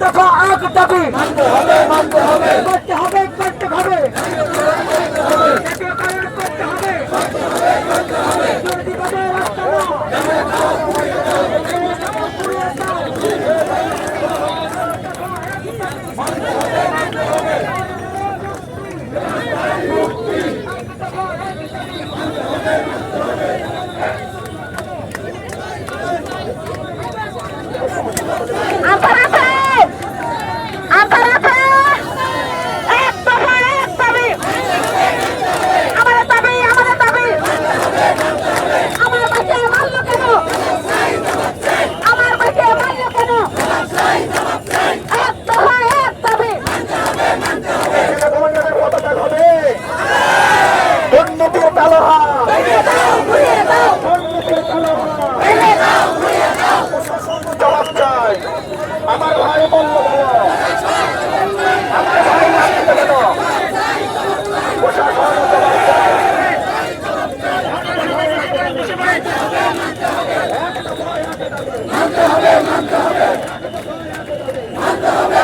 দফা এক দাবি। মানতে হবে মানতে হবে করতে হবে করতে হবে। একেবারে করতে আমার ভাই বন্ধ ভালো আমার ভাই। মারতে কেন প্রশাসন মানতে হবে মানতে দফা